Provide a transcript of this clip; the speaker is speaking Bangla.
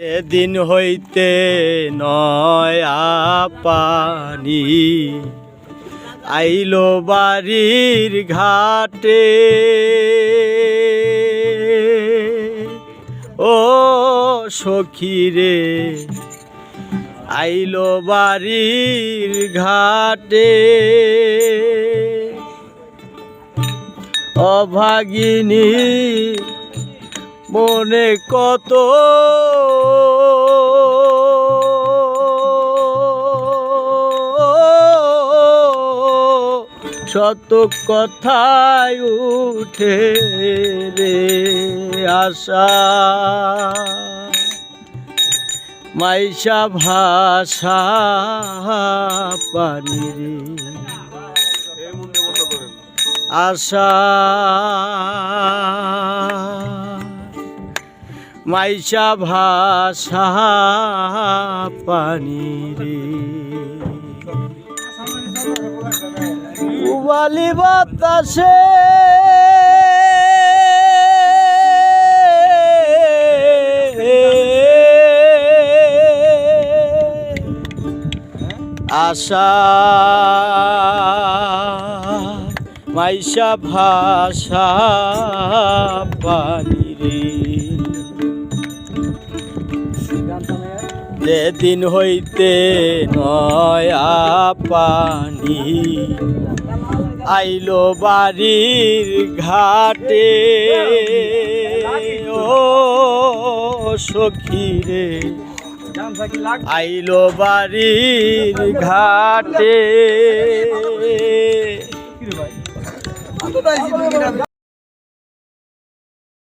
এদিন হইতে নয়া পানি আইলো বাড়ির ঘাটে। ও সখী রে আইলো বাড়ির ঘাটে। অভাগিনী মনে কত শত কথায় উঠে রে আশা। মাইশা ভাষা পানি রে আশা। মাইশা ভাষা পানি রে। উবালি বাতাসে আশা মাইশা ভাষা পানি রে। যেদিন হইতে নয়া পানি আইলো বাড়ির ঘাটে। ও সখী রে আইলো বাড়ির ঘাটে।